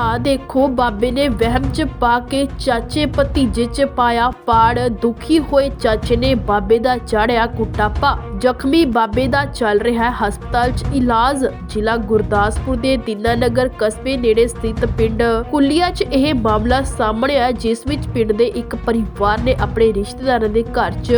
ਆ ਦੇਖੋ, ਬਾਬੇ ਨੇ ਵਹਿਮ ਚ ਪਾ ਕੇ ਚਾਚੇ ਭਤੀਜੇ ਚ ਪਾਇਆ ਪਾੜ। ਦੁਖੀ ਹੋਏ ਚਾਚੇ ਨੇ ਬਾਬੇ ਦਾ ਚਾੜਿਆ ਕੁੱਟਾਪਾ। ਜ਼ਖਮੀ ਬਾਬੇ ਦਾ ਚੱਲ ਰਿਹਾ ਹੈ ਹਸਪਤਾਲ 'ਚ ਇਲਾਜ। ਜ਼ਿਲ੍ਹਾ ਗੁਰਦਾਸਪੁਰ ਦੇ ਦੀਨਾਨਗਰ ਕਸਬੇ ਨੇੜੇ ਸਥਿਤ ਪਿੰਡ ਕੁੱਲੀਆ 'ਚ ਇਹ ਮਾਮਲਾ ਸਾਹਮਣੇ ਆਇਆ, ਜਿਸ ਵਿੱਚ ਪਿੰਡ ਦੇ ਇੱਕ ਪਰਿਵਾਰ ਨੇ ਆਪਣੇ ਰਿਸ਼ਤੇਦਾਰਾਂ ਦੇ ਘਰ 'ਚ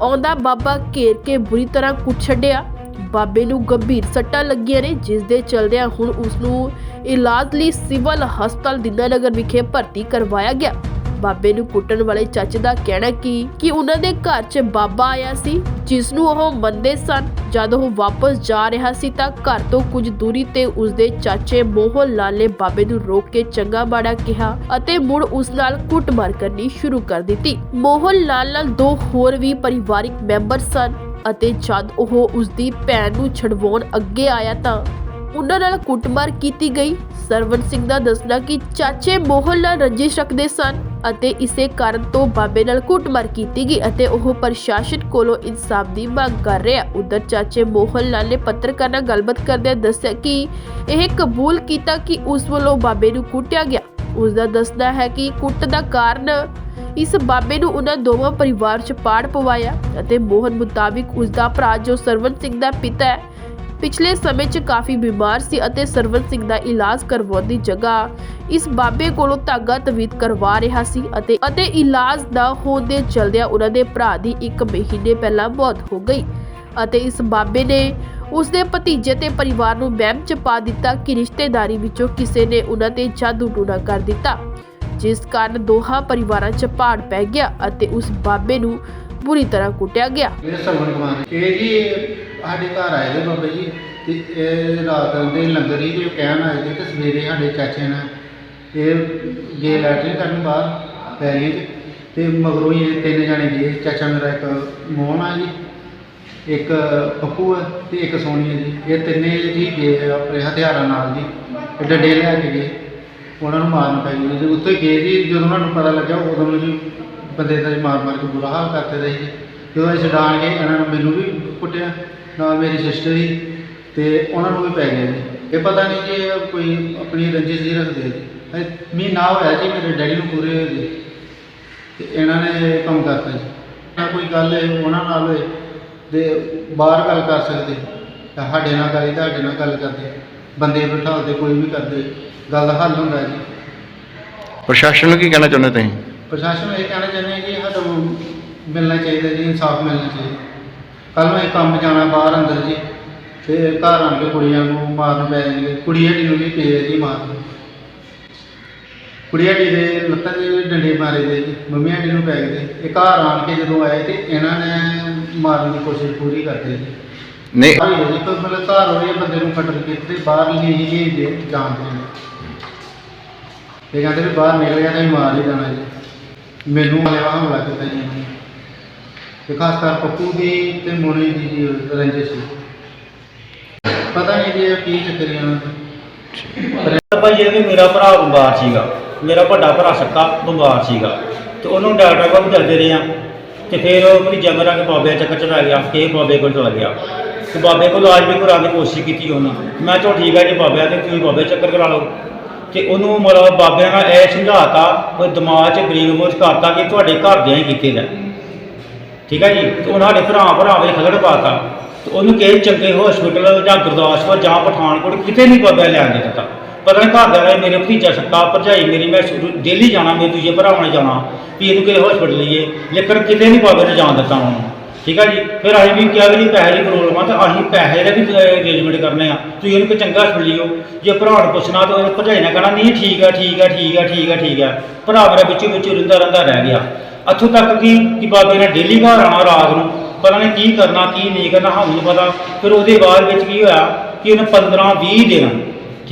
ਆਉਂਦਾ ਬਾਬਾ ਘੇਰ ਕੇ ਬੁਰੀ ਤਰ੍ਹਾਂ ਕੁੱਟ ਛੱਡਿਆ। ਬਾਬੇ ਨੂੰ ਗੰਭੀਰ ਸੱਟਾਂ ਲੱਗੀਆਂ ਨੇ, ਜਿਸ ਦੇ ਚਲਦਿਆਂ ਹੁਣ ਉਸ ਨੂੰ ਇਲਾਜ ਲਈ ਸਿਵਲ ਹਸਪਤਾਲ ਦਿਨਾਨਗਰ ਵਿਖੇ ਭਰਤੀ ਕਰਵਾਇਆ ਗਿਆ। ਬਾਬੇ ਨੂੰ ਕੁੱਟਣ ਵਾਲੇ ਚਾਚੇ ਦਾ ਕਹਿਣਾ ਕਿ ਕਿ ਉਹਨਾਂ ਦੇ ਘਰ 'ਚ ਬਾਬਾ ਆਇਆ ਸੀ, ਜਿਸ ਨੂੰ ਉਹ ਮੰਨਦੇ ਸਨ। ਜਦ ਉਹ ਵਾਪਸ ਜਾ ਰਿਹਾ ਸੀ ਤਾਂ ਘਰ ਤੋਂ ਕੁਝ ਦੂਰੀ ਤੇ ਉਸ ਦੇ ਚਾਚੇ ਮੋਹਨ ਲਾਲ ਨੇ ਬਾਬੇ ਨੂੰ ਰੋਕ ਕੇ ਚੰਗਾ ਮਾੜਾ ਕਿਹਾ ਅਤੇ ਮੁੜ ਉਸ ਨਾਲ ਕੁੱਟਮਾਰ ਕਰਨੀ ਸ਼ੁਰੂ ਕਰ ਦਿੱਤੀ। ਮੋਹਨ ਲਾਲ ਨਾਲ ਦੋ ਹੋਰ ਵੀ ਪਰਿਵਾਰਿਕ ਮੈਂਬਰ ਸਨ। ਅਤੇ ਜਦ ਉਹ ਉਸਦੀ ਭੈਣ ਨੂੰ ਛਡਵਾਉਣ ਅੱਗੇ ਆਇਆ ਤਾਂ ਉਹਨਾਂ ਨਾਲ ਕੁੱਟਮਾਰ ਕੀਤੀ ਗਈ। ਸਰਵਨ ਸਿੰਘ ਦਾ ਦੱਸਣਾ ਕਿ ਚਾਚੇ ਮੋਹਨ ਨਾਲ ਰੰਜਿਸ਼ ਰੱਖਦੇ ਸਨ ਅਤੇ ਇਸੇ ਕਾਰਨ ਤੋਂ ਬਾਬੇ ਨਾਲ ਕੁੱਟਮਾਰ ਕੀਤੀ ਗਈ ਅਤੇ ਉਹ ਪ੍ਰਸ਼ਾਸਨ ਕੋਲੋਂ ਇਨਸਾਫ ਦੀ ਮੰਗ ਕਰ ਰਿਹਾ ਉਧਰ ਚਾਚੇ ਮੋਹਨ ਲਾਲ ਨੇ ਪੱਤਰਕਾਰ ਨਾਲ ਗੱਲਬਾਤ ਕਰਦਿਆਂ ਦੱਸਿਆ ਕਿ ਇਹ ਕਬੂਲ ਕੀਤਾ ਕਿ ਉਸ ਵੱਲੋਂ ਬਾਬੇ ਨੂੰ ਕੁੱਟਿਆ ਗਿਆ। ਉਸ ਦਾ ਦੱਸਣਾ ਹੈ ਕਿ ਕੁੱਟ ਦਾ ਕਾਰਨ ਇਸ ਬਾਬੇ ਨੂੰ ਉਹਨਾਂ ਦੋਵਾਂ ਪਰਿਵਾਰ 'ਚ ਪਾੜ ਪਵਾਇਆ ਅਤੇ ਮੋਹਨ ਮੁਤਾਬਿਕ ਉਸ ਦਾ ਭਰਾ ਜੋ ਸਰਵਨ ਸਿੰਘ ਦਾ ਪਿਤਾ ਹੈ, ਪਿਛਲੇ ਸਮੇਂ 'ਚ ਕਾਫੀ ਬਿਮਾਰ ਸੀ ਅਤੇ ਸਰਵਨ ਸਿੰਘ ਦਾ ਇਲਾਜ ਕਰਵਾਉਣ ਦੀ ਜਗ੍ਹਾ ਇਸ ਬਾਬੇ ਕੋਲੋਂ ਧਾਗਾ ਤਵੀਤ ਕਰਵਾ ਰਿਹਾ ਸੀ ਅਤੇ ਅਤੇ ਇਲਾਜ ਨਾ ਹੋਣ ਦੇ ਚਲਦਿਆਂ ਉਹਨਾਂ ਦੇ ਭਰਾ ਦੀ 1 ਮਹੀਨੇ ਪਹਿਲਾਂ ਮੌਤ ਹੋ ਗਈ ਅਤੇ ਇਸ ਬਾਬੇ ਨੇ ਉਸ ਦੇ ਭਤੀਜੇ ਤੇ ਪਰਿਵਾਰ ਨੂੰ ਵਹਿਮ 'ਚ ਪਾ ਦਿੱਤਾ ਕਿ ਰਿਸ਼ਤੇਦਾਰੀ ਵਿੱਚੋਂ ਕਿਸੇ ਨੇ ਉਹਨਾਂ ਤੇ ਜਾਦੂ ਟੂਣਾ ਕਰ ਦਿੱਤਾ, ਜਿਸ ਕਾਰਨ ਦੋਹਾਂ ਪਰਿਵਾਰਾਂ 'ਚ ਪਾੜ ਪੈ ਗਿਆ ਅਤੇ ਉਸ ਬਾਬੇ ਨੂੰ ਬੁਰੀ ਤਰ੍ਹਾਂ ਕੁੱਟਿਆ ਗਿਆ। ਇਹ ਸਰਵਣ ਕੁਮਾਰ ਇਹ ਜੀ ਸਾਡੇ ਘਰ ਆਏ ਦੇ ਬਾਬਾ ਜੀ, ਤੇ ਇਹ ਰਾਤ ਦੇ ਲੰਗਰ ਹੀ ਜੋ ਕਹਿਣ ਆਏ ਦੇ ਤੇ ਸਵੇਰੇ ਸਾਡੇ ਚਾਚੇ ਨੇ ਇਹ ਗੇ ਲੈਟਰਿੰਗ ਕਰਨ ਬਾਹਰ ਪੈਰੀਆਂ 'ਚ ਤੇ ਮਗਰੋਂ ਹੀ ਇਹ ਤਿੰਨ ਜਾਣੇ ਗਏ, ਚਾਚਾ ਮੇਰਾ ਇੱਕ ਮੋਹਨ ਆ ਜੀ ਇੱਕ ਪੱਪੂ ਹੈ ਤੇ ਇੱਕ ਸੋਨੀ ਹੈ ਜੀ। ਇਹ ਤਿੰਨੇ ਜੀ ਗਏ ਆਪਣੇ ਹਥਿਆਰਾਂ ਨਾਲ ਜੀ। ਇਹ ਡੰਡੇ ਲੈ ਕੇ ਗਏ। ਉਹਨਾਂ ਨੂੰ ਮਾਰਨ ਪੈ ਗਈ ਜੀ। ਉੱਥੇ ਗਏ ਜੀ, ਜਦੋਂ ਉਹਨਾਂ ਨੂੰ ਪਤਾ ਲੱਗਿਆ, ਉਦੋਂ ਨੂੰ ਜੀ ਬੰਦੇ ਦਾ ਜੀ ਮਾਰ ਮਾਰ ਕੇ ਬੁਰਾ ਹਾਲ ਕਰਦੇ ਰਹੇ ਜੀ। ਜਦੋਂ ਅਸੀਂ ਛਡਾਣ ਗਏ। ਇਹਨਾਂ ਨੂੰ ਮੈਨੂੰ ਵੀ ਕੁੱਟਿਆ। ਨਾਲ ਮੇਰੀ ਸਿਸਟਰ ਹੀ ਤੇ ਉਹਨਾਂ ਨੂੰ ਵੀ ਪੈ ਗਿਆ ਜੀ। ਇਹ ਪਤਾ ਨਹੀਂ ਜੀ, ਇਹ ਕੋਈ ਆਪਣੀ ਰੰਜਿਸ਼ ਜੀ ਰੱਖਦੇ ਆ ਜੀ। ਮਹੀਨਾ ਹੋਇਆ ਜੀ, ਮੇਰੇ ਡੈਡੀ ਨੂੰ ਪੂਰੇ ਹੋਏ ਜੀ। ਤੇ ਇਹਨਾਂ ਨੇ ਕੰਮ ਕਰਤਾ ਜੀ। ਨਾ ਕੋਈ ਗੱਲ ਹੈ ਉਹਨਾਂ ਨਾਲ ਹੋਏ। ਤੇ ਬਾਹਰ ਗੱਲ ਕਰ ਸਕਦੇ। ਤਾਂ ਸਾਡੇ ਨਾਲ ਕਰੀ ਤੁਹਾਡੇ ਨਾਲ ਗੱਲ ਕਰਦੇ। ਬੰਦੇ ਬਿਠਾਉਂਦੇ ਕੋਈ ਵੀ ਕਰਦੇ। ਗੱਲ ਦਾ ਹੱਲ ਹੁੰਦਾ ਜੀ। ਪ੍ਰਸ਼ਾਸਨ ਨੂੰ ਕੀ ਕਹਿਣਾ ਚਾਹੁੰਦੇ ਤੁਸੀਂ? ਪ੍ਰਸ਼ਾਸਨ ਨੂੰ ਇਹ ਕਹਿਣਾ ਚਾਹੁੰਦੇ ਹਾਂ ਕਿ ਸਾਨੂੰ ਮਿਲਣਾ ਚਾਹੀਦਾ ਜੀ ਇਨਸਾਫ ਮਿਲਣਾ ਚਾਹੀਦਾ। ਕੱਲ ਨੂੰ ਇਹ ਕੰਮ ਜਾਣਾ ਬਾਹਰ ਅੰਦਰ ਜੀ। ਤੇ ਘਰ ਆਣ ਕੇ ਕੁੜੀਆਂ ਨੂੰ ਮਾਰਨ ਪੈ ਜਾਣਗੇ। ਕੁੜੀ ਹੱਡੀ ਨੂੰ ਵੀ ਪਏ ਜੀ ਮਾਰਨ। ਕੁੜੀ ਹੱਡੀ ਦੇ ਲੱਤਾਂ ਦੇ ਡੰਡੇ ਮਾਰੇ ਦੇ ਜੀ। ਮੰਮੀ ਹੱਡੀ ਨੂੰ ਪੈ ਗਏ ਇਹ ਘਰ ਆਣ ਕੇ ਜਦੋਂ ਆਏ ਤੇ ਇਹਨਾਂ ਨੇ ਮਾਰਨ ਦੀ ਕੋਸ਼ਿਸ਼ ਪੂਰੀ ਕਰਦੇ ਜੀ ਨਹੀਂ। ਬਾਹਰ ਹੀ ਹੈ ਜੀ ਕੋਈ ਮਤਲਬ ਘਰ ਹੋਏ ਬੰਦੇ ਨੂੰ ਫਟਣ ਕਿਤੇ ਬਾਹਰ ਨਹੀਂ ਹੀ ਦੇ ਜਾਣਦੇ ਨੇ। ਇਹ ਕਹਿੰਦੇ ਵੀ ਬਾਹਰ ਨਿਕਲ ਗਿਆ ਤਾਂ ਅਸੀਂ ਮਾਰ ਹੀ ਜਾਣਾ ਜੀ। ਮੈਨੂੰ ਵਾਲਿਆ ਹਮਲਾ ਕੀਤਾ ਜੀ ਇਹਨਾਂ ਨੇ ਤੇ ਖਾਸ ਕਰ ਪੱਪੂ ਦੀ ਤੇ ਮੋਨੀ ਦੀ ਜੀ ਰੰਜਿਸ਼। ਸੀ ਪਤਾ ਨਹੀਂ ਜੀ ਇਹ ਕੀ ਚੱਕਰ ਹੈ ਇਹਨਾਂ ਦਾ ਭਾਈ ਇਹ ਵੀ ਮੇਰਾ ਭਰਾ ਬਿਮਾਰ ਸੀਗਾ। ਮੇਰਾ ਵੱਡਾ ਭਰਾ ਸੱਕਾ ਬਿਮਾਰ ਸੀਗਾ। ਤੇ ਉਹਨੂੰ ਡਾਕਟਰ ਕੋਲ ਜਾਂਦੇ ਰਹੇ ਆ। ਤੇ ਫਿਰ ਉਹ ਭਤੀਜਾ ਮੇਰਾ ਕਿ ਬਾਬੇ ਦਾ ਚੱਕਰ ਚਲਾ ਗਿਆ ਕਿ ਬਾਬੇ ਕੋਲ ਚਲਾ ਗਿਆ। ਤੇ ਬਾਬੇ ਕੋਲ ਇਲਾਜ ਵੀ ਕਰਾਉਣ ਦੀ ਕੋਸ਼ਿਸ਼ ਕੀਤੀ ਉਹਨੇ। ਮੈਂ ਚਲੋ ਠੀਕ ਹੈ ਜੀ ਬਾਬਿਆਂ ਤੇ ਤੁਸੀਂ ਬਾਬੇ ਚੱਕਰ ਕਰਾ ਲਓ। ਤੇ ਉਹਨੂੰ ਮਤਲਬ ਬਾਬਿਆਂ ਨਾਲ ਇਹ ਸਮਝਾਤਾ ਉਹ ਦਿਮਾਗ 'ਚ ਗਰੀਬ ਮੋਚ ਕਰਤਾ ਕਿ ਤੁਹਾਡੇ ਘਰਦਿਆਂ ਹੀ ਕੀਤੇ ਨੇ ਠੀਕ ਹੈ ਜੀ? ਤੇ ਉਹਨਾਂ ਸਾਡੇ ਭਰਾ ਭਰਾ ਵਿੱਚ ਖਲੜ ਪਾਤਾ। ਤੇ ਉਹਨੂੰ ਕਿਸੇ ਚੰਗੇ ਹਸਪੀਟਲ ਜਾਂ ਗੁਰਦਾਸਪੁਰ ਜਾਂ ਪਠਾਨਕੋਟ ਕਿਤੇ ਨਹੀਂ ਬਾਬਾ ਲੈਣ ਦੇ ਦਿੱਤਾ। ਪਤਾ ਨਹੀਂ ਘਰ ਦਾ ਮੇਰੇ ਭਤੀਜਾ ਸੱਕਾ ਭਰਜਾਈ ਮੇਰੀ, ਮੈਂ ਡੇਲੀ ਜਾਣਾ, ਮੇਰੇ ਦੂਜੇ ਭਰਾਵਾਂ ਨੇ ਜਾਣਾ, ਵੀ ਇਹਨੂੰ ਕਿਸੇ ਹਸਪੀਟਲ ਲਈਏ। ਲੇਕਿਨ ਕਿਤੇ ਨਹੀਂ ਬਾਬੇ ਨੇ ਜਾਣ ਦਿੱਤਾ ਉਹਨੂੰ। ਠੀਕ ਹੈ ਜੀ? ਫਿਰ ਅਸੀਂ ਵੀ ਕਿਹਾ ਵੀ ਜੀ ਪੈਸੇ ਦੀ ਪ੍ਰੋਬਲਮ ਆ ਤਾਂ ਅਸੀਂ ਪੈਸੇ ਦਾ ਵੀ ਅਰੇਂਜਮੈਂਟ ਕਰਨੇ ਆ। ਤੁਸੀਂ ਇਹਨੂੰ ਕੋਈ ਚੰਗਾ ਹਸਪੀਟਲ ਲਿਓ ਜੇ ਭਰਾ ਨੂੰ ਪੁੱਛਣਾ ਤਾਂ ਉਹਨੇ ਭਰਜਾਈ ਨੇ ਕਹਿਣਾ, ਨਹੀਂ, ਠੀਕ ਆ ਠੀਕ ਆ ਠੀਕ ਆ ਠੀਕ ਆ ਠੀਕ ਆ। ਭਰਾ ਮੇਰਾ ਵਿੱਚੋਂ ਵਿੱਚੋਂ ਰਿੰਦਾ ਰਹਿੰਦਾ ਰਹਿ ਗਿਆ। ਇੱਥੋਂ ਤੱਕ ਕਿ ਕਿ ਬਾਬੇ ਨੇ ਡੇਲੀ ਘਰ ਆਉਣਾ ਰਾਤ ਨੂੰ। ਪਤਾ ਨਹੀਂ ਕੀ ਕਰਨਾ, ਕੀ ਨਹੀਂ ਕਰਨਾ, ਸਾਨੂੰ ਪਤਾ। ਫਿਰ ਉਹਦੇ ਬਾਅਦ ਵਿੱਚ ਕੀ ਹੋਇਆ ਕਿ ਉਹਨੇ 15 20 ਦਿਨ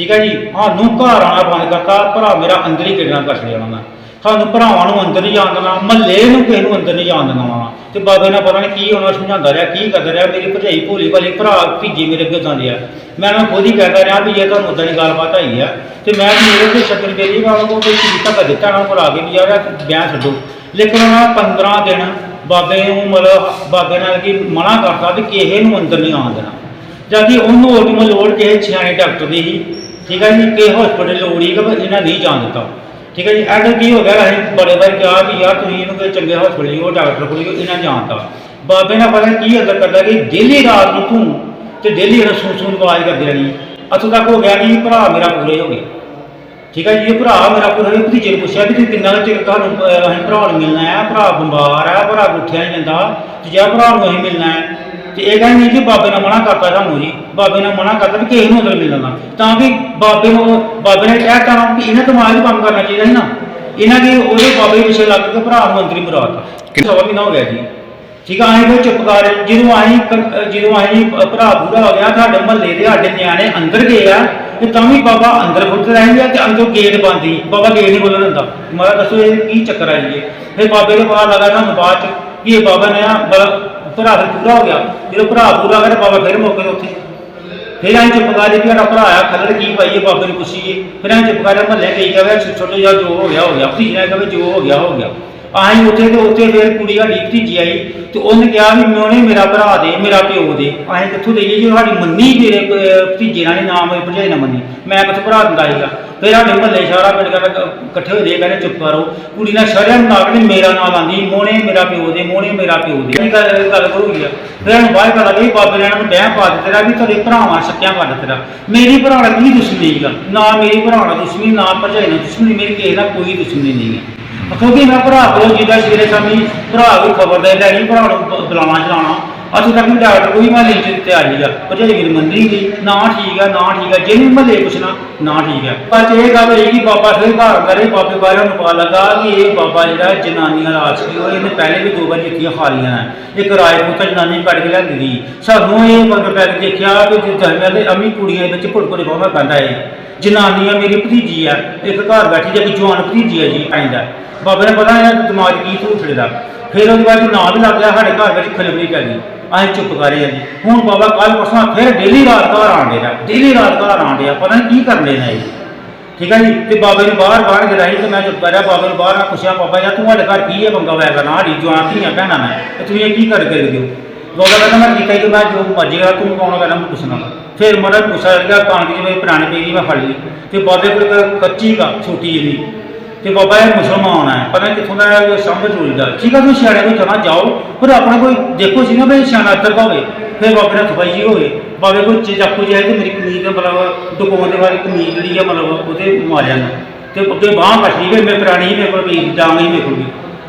ਠੀਕ ਹੈ ਜੀ? ਸਾਨੂੰ ਘਰ ਆਉਣਾ ਬੰਦ ਕਰਤਾ, ਭਰਾ ਮੇਰਾ ਅੰਦਰ ਹੀ ਕਿਡਨੈਪ ਕਰ ਲਿਆ ਉਹਨਾਂ ਸਾਨੂੰ ਭਰਾਵਾਂ ਨੂੰ ਅੰਦਰ ਨਹੀਂ ਜਾਣ ਦੇਣਾ, ਮਹੱਲੇ ਨੂੰ ਕਿਸੇ ਨੂੰ ਅੰਦਰ ਨਹੀਂ ਜਾਣ ਦੇਣਾ ਵਾ ਤੇ ਬਾਬੇ ਨੇ ਪਤਾ ਨਹੀਂ ਕੀ ਉਹਨਾਂ ਸਮਝਾਉਂਦਾ ਰਿਹਾ, ਕੀ ਕਰਦਾ ਰਿਹਾ, ਮੇਰੀ ਭਰਜਾਈ ਭੋਲੀ ਭਾਲੀ ਭਰਾ ਭੀਜੀ ਮੇਰੇ ਅੱਗੇ ਜਾਂਦੇ ਆ। ਮੈਂ ਉਹਨਾਂ ਖੁਦ ਹੀ ਕਹਿੰਦਾ ਰਿਹਾ ਵੀ ਇਹ ਤੁਹਾਨੂੰ ਉਦਾਂ ਦੀ ਗੱਲਬਾਤ ਆਈ ਆ। ਤੇ ਮੈਂ ਵੀ ਮੇਰੇ ਤੇ ਸ਼ੱਕਰ ਬੇਲੀ ਵਾਲਾ ਕੋ ਕੋਈ ਚੀਜ਼ ਤੱਕ ਦਿੱਤਾ ਨਾ, ਭਰਾ ਕੇ ਵੀ ਯਾਰ ਇਹ ਬਿਆਨ ਛੱਡੋ। ਲੇਕਿਨ ਉਹਨਾਂ 15 ਦਿਨ ਬਾਬੇ ਨੂੰ ਮਤਲਬ ਬਾਬੇ ਨਾਲ ਕੀ ਮਨਾ ਕਰਤਾ ਵੀ ਕਿਸੇ ਨੂੰ ਅੰਦਰ ਨਹੀਂ ਆਉਣ ਦੇਣਾ। ਜਦ ਕਿ ਉਹਨੂੰ ਉਲਟਮ ਲੋੜ ਕਿਸੇ ਸਿਆਣੇ ਡਾਕਟਰ ਦੀ ਸੀ ਠੀਕ ਹੈ ਜੀ ਕਿ ਹਸਪੀਟਲ ਲੋੜੀ ਕਿ ਇਹਨਾਂ ਨਹੀਂ ਜਾਣ ਦਿੱਤਾ। ਠੀਕ ਹੈ ਜੀ ਐਡਾ ਕੀ ਹੋ ਗਿਆ ਅਸੀਂ ਬੜੇ ਵਾਰ ਕਿਹਾ ਕਿ ਯਾਰ ਤੁਸੀਂ ਇਹਨੂੰ ਕੋਈ ਚੰਗੇ ਹਸਪੀਟਲ ਉਹ ਡਾਕਟਰ ਕੋਲ ਲਿਓ, ਇਹਨਾਂ ਜਾਣਦਾ ਬਾਬੇ ਨੇ ਪਤਾ ਕੀ ਅੰਦਰ ਕਰਦਾ ਕਿ ਡੇਲੀ ਰਾਤ ਨੂੰ ਤੂੰ ਤੇ ਡੇਲੀ ਇਹਨਾਂ ਸੂਨ ਸੂਨ ਆਵਾਜ਼ ਕਰਦੀ ਰਹੀ ਅਥੋਂ ਤੱਕ ਹੋ ਗਿਆ ਕਿ ਭਰਾ ਮੇਰਾ ਪੂਰੇ ਹੋ ਗਏ। ਠੀਕ ਹੈ ਜੀ ਇਹ ਭਰਾ ਮੇਰਾ ਪੂਰਾ ਹੋਇਆ ਭਤੀਜੇ ਨੂੰ ਪੁੱਛਿਆ ਵੀ ਤੁਸੀਂ ਕਿੰਨਾ ਕੁ ਚਿਰ ਤੁਹਾਨੂੰ ਅਸੀਂ ਭਰਾ ਨੂੰ ਮਿਲਣਾ ਹੈ? ਭਰਾ ਬਿਮਾਰ ਹੈ ਭਰਾ ਉੱਠਿਆ ਨਹੀਂ ਜਾਂਦਾ। ਤੇ ਜਿਹੜਾ ਭਰਾ ਨੂੰ ਅਸੀਂ ਮਿਲਣਾ ਹੈ ਤੇ ਇਹ ਕਹਿੰਦੇ ਨਹੀਂ ਕਿ ਬਾਬੇ ਨੇ ਮਨਾ ਕਰਤਾ ਸਾਨੂੰ ਜੀ, ਬਾਬੇ ਨੇ ਮਨਾ ਕਰਤਾ ਵੀ ਕਿਸੇ ਨੂੰ ਅੰਦਰ ਮਿਲਣਾ, ਤਾਂ ਕਿ ਬਾਬੇ ਨੂੰ, ਬਾਬੇ ਨੇ ਕਹਿ ਤਾ ਕਿ ਇਹਨਾਂ ਦਿਮਾਗ ਹੀ ਕੰਮ ਕਰਨਾ ਚਾਹੀਦਾ ਸੀ ਨਾ। ਇਹਨਾਂ ਦੇ ਉਹਦੇ ਬਾਬੇ ਪਿੱਛੇ ਲੱਗ ਕੇ ਭਰਾ ਨੂੰ ਅੰਦਰ ਹੀ ਮਰਾਤਾ ਸਵਾ ਮਹੀਨਾ ਹੋ ਗਿਆ ਜੀ। ਠੀਕ ਆ, ਅਸੀਂ ਕੋਈ ਚੁੱਪ ਕਰ ਜਦੋਂ ਅਸੀਂ ਕ- ਜਦੋਂ ਅਸੀਂ ਭਰਾ ਪੂਰਾ ਹੋ ਗਿਆ, ਸਾਡੇ ਮਹੱਲੇ ਦੇ ਸਾਡੇ ਨਿਆਣੇ ਅੰਦਰ ਗਏ ਆ, ਤੇ ਤਾਂ ਵੀ ਬਾਬਾ ਅੰਦਰ ਖੁੱਦ ਰਹਿੰਦੇ ਆ ਤੇ ਅੰਦਰੋਂ ਗੇਟ ਬੰਦ ਸੀ ਬਾਬਾ ਗੇਟ ਨਹੀਂ ਖੋਲ੍ਹਣ ਦਿੰਦਾ। ਮਾਰਾ ਦੱਸੋ ਇਹ ਕੀ ਚੱਕਰ ਆ ਜੀ ਇਹ? ਫਿਰ ਬਾਬੇ ਦੇ ਪਤਾ ਲੱਗਾ ਤੁਹਾਨੂੰ ਬਾਅਦ ਚ ਕਿ ਇਹ ਬਾਬਾ ਨੇ ਆ ਬੜਾ ਭਰਾ ਫਿਰ ਪੂਰਾ ਹੋ ਗਿਆ? ਜਦੋਂ ਭਰਾ ਪੂਰਾ ਹੋ ਤੇ ਬਾਬਾ ਫਿਰ ਮੌਕੇ ਤੇ ਉੱਥੇ। ਫਿਰ ਅਸੀਂ ਚੁੱਪ ਕਰ ਲਈ ਕਿ ਸਾਡਾ ਭਰਾ ਆ, ਖੱਲੜ ਕੀ ਪਾਈਏ ਬਾਬੇ ਨੂੰ ਪੁੱਛੀਏ। ਫਿਰ ਅਸੀਂ ਚੁੱਪ ਕਰ ਮਹੱਲੇ ਗਈ ਕਹੇ ਛੋਟੇ ਜਿਹਾ ਜੋ ਹੋ ਗਿਆ ਹੋ ਗਿਆ। ਭਤੀਜੇ ਨੇ ਜੋ ਹੋ ਗਿਆ ਹੋ ਗਿਆ। ਅਸੀਂ ਉੱਥੇ ਤੇ ਉੱਥੇ ਫਿਰ ਕੁੜੀ ਸਾਡੀ ਭਤੀਜੀ ਆਈ ਤੇ ਉਹਨੇ ਕਿਹਾ ਵੀ ਮੋਨੇ ਮੇਰਾ ਭਰਾ ਦੇ, ਮੇਰਾ ਪਿਓ ਦੇ। ਅਸੀਂ ਕਿੱਥੋਂ ਦੇਈਏ ਜੀ ਸਾਡੀ ਮੰਨੀ ਮੇਰੇ ਪ- ਭਤੀਜੇ ਨਾਲ ਨੀ ਨਾਮ ਮੇਰੇ ਭਰਜਾਈ ਨਾਲ ਮੰਨੀ। ਮੈਂ ਕਿੱਥੋਂ ਭਰਾ ਦਿੰਦਾ ਸੀਗਾ। ਫਿਰ ਸਾਡੇ ਮਹੱਲੇ ਸਾਰਾ ਪਿੰਡ ਕਹਿੰਦਾ ਇਕੱਠੇ ਹੋਏ ਦੇ, ਕਹਿੰਦੇ ਚੁੱਪ ਕਰੋ। ਕੁੜੀ ਨਾਲ ਸ਼ਰਿਆਂ ਨੂੰ ਨਾਲ ਕਹਿੰਦੀ ਮੇਰਾ ਨਾਮ ਆਂਦੀ ਮੋਨੇ ਮੇਰਾ ਪਿਓ ਦੇ ਮੋਨੇ ਮੇਰਾ ਪਿਓ ਦੇ। ਇਹ ਗੱਲ ਗੱਲ ਕਰੂਗੀ ਆ? ਫਿਰ ਇਹਨੂੰ ਬਾਹਰ ਪਤਾ ਲੱਗੀ ਬਾਬੇ ਨੇ ਇਹਨਾਂ ਨੂੰ ਬਹਿ ਪਾ ਦਿੱਤੇ ਤੇਰਾ ਵੀ ਤੁਹਾਡੇ ਭਰਾਵਾਂ ਸੱਕਿਆ ਕਰ ਦਿੱਤੇ। ਤੇਰਾ ਮੇਰੀ ਭਰਾ ਨਾਲ ਕੀ ਦੁਸ਼ਮਣੀ ਸੀਗਾ? ਨਾ ਮੇਰੀ ਭਰਾ ਨਾਲ ਦੁਸ਼ਮਣੀ, ਨਾ ਭਰਜਾਈ ਨਾਲ ਦੁਸ਼ਮਣੀ, ਮੇਰੀ ਕਿਸੇ ਨਾਲ ਕੋਈ ਦੁਸ਼ਮਣੀ ਨਹੀਂ ਹੈ। ਕਿਉਂਕਿ ਮੈਂ ਭਰਾ ਕੋਲ ਜਿਹਦਾ ਸਵੇਰੇ ਸ਼ਾਮੀ ਭਰਾ ਵੀ ਖਬਰ ਦੇ ਲੈਣੀ ਭਰਾ ਨੂੰ ਬ- ਚਲਾਉਣਾ। ਅਸੀਂ ਤੱਕ ਡਾਕਟਰ ਕੋਈ ਮੈਂ ਲਈ ਤੇ ਆ। ਜੀਗਾ ਭਰਜਾਈ ਮੇਰੀ ਮੰਦੀ ਗਈ ਨਾ ਠੀਕ ਆ, ਨਾ ਠੀਕ ਆ। ਜਿਹਨੂੰ ਮਹੱਲੇ ਪੁੱਛਣਾ, ਨਾ ਠੀਕ ਆ। ਪਰ ਇਹ ਗੱਲ ਹੋਈ ਕਿ ਬਾਬਾ ਫਿਰ ਘਰ ਕਰੇ ਬਾਬੇ ਬਾਰੇ ਨੂੰ ਪਤਾ ਲੱਗਾ ਕਿ ਇਹ ਬਾਬਾ ਜਿਹੜਾ ਜਨਾਨੀਆਂ ਦਾ ਆਸ਼ਕੀ ਉਹ ਇਹਨੇ ਪਹਿਲੇ ਵੀ ਦੋ ਵਾਰ ਜਿੱਤੀਆਂ ਖਾਲੀਆਂ ਇੱਕ ਰਾਜਪੂਤ ਜਨਾਨੀ ਕੱਢ ਕੇ ਲਿਆਂਦੀ ਸੀ। ਸਾਨੂੰ ਇਹ ਮਗਰ ਪੈ ਕੇ ਦੇਖਿਆ ਕਿ ਜਨਾਨੀਆਂ ਦੇ ਅਮੀ ਕੁੜੀਆਂ ਦੇ ਵਿੱਚ ਭੁੜਕੁੜੇ ਬਾਹਾਂ ਪੈਂਦਾ ਹੈ ਜਨਾਨੀਆਂ ਮੇਰੀ ਭਤੀਜੀ ਆ, ਇੱਕ ਘਰ ਬੈਠੀ ਜੇ ਇੱਕ ਜਵਾਨ ਭਤੀਜੀ ਆ ਜੀ ਆਇੰਦਾ ਬਾਬੇ ਨੇ ਪਤਾ ਇਹਨਾਂ ਦਿਮਾਗ 'ਚ ਕੀ ਝੂਠੜੇ ਦਾ ਫਿਰ ਉਹਦੇ ਬਾਅਦ ਨਾਂ ਵੀ ਲੱਗ ਗਿਆ, ਸਾਡੇ ਘਰ ਵਿੱਚ ਖਲਬਲੀ ਪੈ ਗਈ। ਅਸੀਂ ਚੁੱਪ ਕਰ ਆ ਜੀ। ਹੁਣ ਬਾਬਾ ਕੱਲ ਪਰਸੋਂ ਫਿਰ ਡੇਲੀ ਰਾਤ ਘਰ ਆਂਦੇ ਆ ਡੇਲੀ ਰਾਤ ਘਰ ਆਂਦੇ ਆ ਪਤਾ ਨਹੀਂ ਕੀ ਕਰਦੇ ਨੇ ਇਹ। ਠੀਕ ਹੈ ਜੀ? ਤੇ ਬਾਬੇ ਨੂੰ ਬਾਹਰ ਬਾਹਰ ਗਰਾਈ ਤੇ ਮੈਂ ਚੁੱਪ ਕਰਿਆ ਬਾਬੇ ਨੂੰ ਬਾਹਰ ਆ ਪੁੱਛਿਆ, ਬਾਬਾ ਯਾਰ ਸਾਡੇ ਘਰ ਕੀ ਹੈ ਬੰਗਾ ਹੋਇਆ ਨਾ ਆੜੀ ਜਵਾਨ ਧੀਆਂ ਭੈਣਾਂ ਮੈਂ ਤੇ ਤੁਸੀਂ ਇਹ ਕੀ ਕਰ ਕੇ ਦਿਓ ਬਾਬਾ ਕਹਿੰਦਾ, ਮੈਂ ਕੀਤਾ ਕਿ ਮੈਂ ਜੋ ਮਰਜ਼ੀ ਕਰਾਂ, ਤੂੰ ਕੌਣ ਕਹਿੰਦਾ, ਮੈਂ ਪੁੱਛਣਾ ਫਿਰ ਮਰਾ ਪੁੱਛਿਆ ਗਿਆ ਕਣਕ ਜਿਵੇਂ ਪੁਰਾਣੇ ਪਈ ਗਈ ਮੈਂ ਫੜ ਲਈ। ਤੇ ਬਾਬੇ ਕੋਲ ਇੱਕ ਕੱਚੀ ਕਾ ਛੋਟੀ ਜਿਹੀ। ਤੇ ਬਾਬਾ ਇਹ ਮੁਸਲਮਾਨ ਹੈ ਪਤਾ ਨਹੀਂ ਕਿੱਥੋਂ ਦਾ ਹੈ, ਇਹ ਸਮਝ ਚੋਰੀ ਦਾ ਠੀਕ ਆ ਤੁਸੀਂ ਸਿਆਣੇ ਕੋਈ ਚਲਾ ਜਾਓ ਪਰ ਆਪਣਾ ਕੋਈ ਦੇਖੋ ਸੀ ਨਾ ਵੀ ਸਿਆਣਾ ਅੱਤਰ ਦਾ ਹੋਵੇ ਫਿਰ ਬਾਬੇ ਨਾਲ ਥਪਾਈ ਜੀ ਹੋਵੇ। ਬਾਬੇ ਕੋਲ ਚੇ ਚਾਕੂ ਜਿਹਾ ਤੇ ਮੇਰੀ ਕਮੀਜ਼ ਦੇ ਮਤਲਬ ਦੁਕਾਨ ਦੇ ਬਾਰੇ ਕਮੀਜ਼ ਜਿਹੜੀ ਆ ਮਤਲਬ ਉਹਦੇ ਮਾਰਿਆ ਨਾ ਤੇ ਅੱਗੇ ਬਾਹ ਕੱਟੀ ਵੀ ਮੈਂ ਪੁਰਾਣੀ ਸੀ ਮੇਰੇ ਕੋਲ ਵੀ ਜਾਮ ਨਹੀਂ ਮੇਰੇ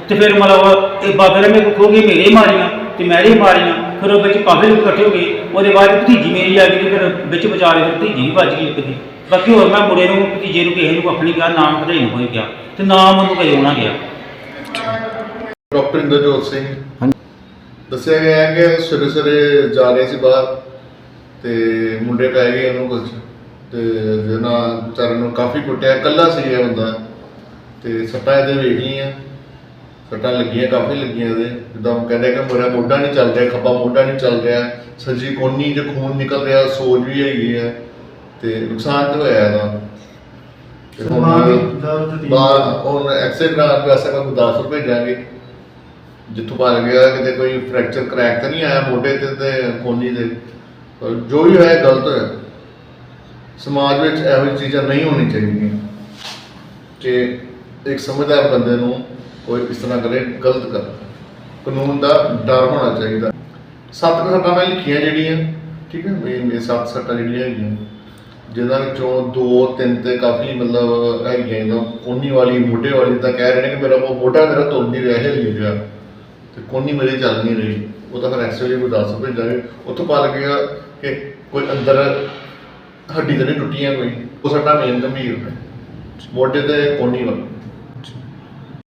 ਤੇ ਫਿਰ ਮਤਲਬ ਇਹ ਬਾਬੇ ਨੇ ਮੇਰੇ ਕੋਲ ਖੋ ਕੇ ਮੇਰੇ ਹੀ ਮਾਰੀਆਂ। ਤੇ ਮੈਂ ਹੀ ਮਾਰੀਆਂ, ਫਿਰ ਉਹ ਵਿੱਚ ਕਾਫੀ ਲੋਕ ਇਕੱਠੇ ਹੋ ਗਏ, ਉਹਦੇ ਬਾਅਦ ਭਤੀਜੀ ਮੇਰੀ ਆ ਗਈ ਤੇ ਫਿਰ ਵਿੱਚ ਵਿਚਾਰੇ ਫਿਰ ਭਤੀਜੀ ਵੀ ਵੱਜ ਗਈ ਇੱਕ ਦੀ। ਬਾਕੀ ਹੋਰ ਮੈਂ ਮੁੰਡੇ ਨੂੰ, ਭਤੀਜੇ ਨੂੰ, ਕਿਸੇ ਨੂੰ ਕੱਖ ਨਹੀਂ ਕਿਹਾ ਨਾਮ ਭਜਾਈ ਨੂੰ ਕੋਈ ਗਿਆ ਤੇ ਨਾਮ ਉਹਨੂੰ ਕੋਈ ਹੋਣਾ ਗਿਆ ਡਾਕਟਰ ਇੰਦਰਜੋਤ ਸਿੰਘ। ਦੱਸਿਆ ਗਿਆ ਹੈ ਕਿ ਸਵੇਰੇ ਸਵੇਰੇ ਜਾ ਰਹੇ ਸੀ ਬਾਹਰ, ਤੇ ਮੁੰਡੇ ਪੈ ਗਏ ਉਹਨੂੰ ਕੁਝ ਤੇ ਜਿਹਨਾਂ ਵਿਚਾਰੇ ਨੂੰ ਕਾਫੀ ਕੁੱਟਿਆ ਕੱਲਾ ਸੀ ਇਹ ਬੰਦਾ ਤੇ ਸੱਟਾਂ ਇਹਦੇ ਵੇਖ ਲਈਆਂ। ਸੱਟਾਂ ਲੱਗੀਆਂ ਕਾਫੀ ਲੱਗੀਆਂ ਇਹਦੇ ਜਿੱਦਾਂ ਉਹ ਕਹਿੰਦੇ ਕਿ ਮੇਰਾ ਮੋਢਾ ਨਹੀਂ ਚੱਲ ਰਿਹਾ ਖੱਬਾ ਮੋਢਾ ਨਹੀਂ ਚੱਲ ਰਿਹਾ। ਸੱਜੀ ਕੋਨੀ 'ਚ ਖੂਨ ਨਿਕਲ ਰਿਹਾ ਸੋਜ ਵੀ ਹੈਗੀ ਹੈ ਤੇ ਨੁਕਸਾਨ ਤਾਂ ਹੋਇਆ ਇਹਦਾ। ਤੇ ਹੁਣ ਬਾਹਰ ਹੁਣ ਐਕਸਰੇ ਕਰਾਉਣ ਵਾਸਤੇ ਕੋਈ 10 ਰੁਪਏ ਜਾਣਗੇ ਜਿੱਥੋਂ ਪਾ ਗਿਆ ਕਿਤੇ ਕੋਈ ਫ੍ਰੈਕਚਰ ਕਰੈਕ ਤਾਂ ਨਹੀਂ ਆਇਆ ਮੋਢੇ ਤੇ ਤੇ ਕੋਨੀ ਤੇ ਪਰ ਜੋ ਵੀ ਹੋਇਆ ਗਲਤ ਹੋਇਆ। ਸਮਾਜ ਵਿੱਚ ਇਹੋ ਜਿਹੀ ਚੀਜ਼ਾਂ ਨਹੀਂ ਹੋਣੀ ਚਾਹੀਦੀਆਂ। ਕਿ ਇੱਕ ਸਮਝਦਾਰ ਬੰਦੇ ਨੂੰ ਕੋਈ ਇਸ ਤਰ੍ਹਾਂ ਕਰੇ, ਗਲਤ ਕਰ। ਕਾਨੂੰਨ ਦਾ ਡਰ ਹੋਣਾ ਚਾਹੀਦਾ। ਸੱਤ ਸੱਟਾਂ ਮੈਂ ਲਿਖੀਆਂ ਜਿਹੜੀਆਂ, ਠੀਕ ਹੈ ਮੇਨ ਮੇਰੇ ਸੱਤ ਸੱਟਾਂ ਜਿਹੜੀਆਂ ਹੈਗੀਆਂ। ਜਿਹਨਾਂ ਵਿੱਚੋਂ ਦੋ, ਤਿੰਨ ਤੇ ਕਾਫੀ ਮਤਲਬ ਹੈਗੀਆਂ ਜਿੱਦਾਂ ਕੋਨੀ ਵਾਲੀ, ਮੋਢੇ ਵਾਲੀ ਤਾਂ ਕਹਿ ਰਹੇ ਨੇ ਕਿ ਮੇਰਾ ਉਹ ਮੋਢਾ ਮੇਰਾ ਤੁਰ ਨਹੀਂ ਰਿਹਾ, ਹਿੱਲ ਨਹੀਂ ਰਿਹਾ। ਤੇ ਕੋਨੀ ਮੇਰੀ ਚੱਲ ਨਹੀਂ ਰਹੀ। ਉਹ ਤਾਂ ਫਿਰ ਐਕਸਰੇ ਕੋਈ ਦੱਸ ਭੇਜਾਂਗੇ। ਉੱਥੋਂ ਪਤਾ ਲੱਗੇਗਾ ਕਿ ਕੋਈ ਅੰਦਰ ਹੱਡੀ ਤਾਂ ਨਹੀਂ ਟੁੱਟੀਆਂ ਕੋਈ। ਉਹ ਸੱਟਾਂ ਮੇਨ ਗੰਭੀਰ ਹੈ ਮੋਢੇ ਤੇ ਕੋਨੀ ਵਾਲੀ।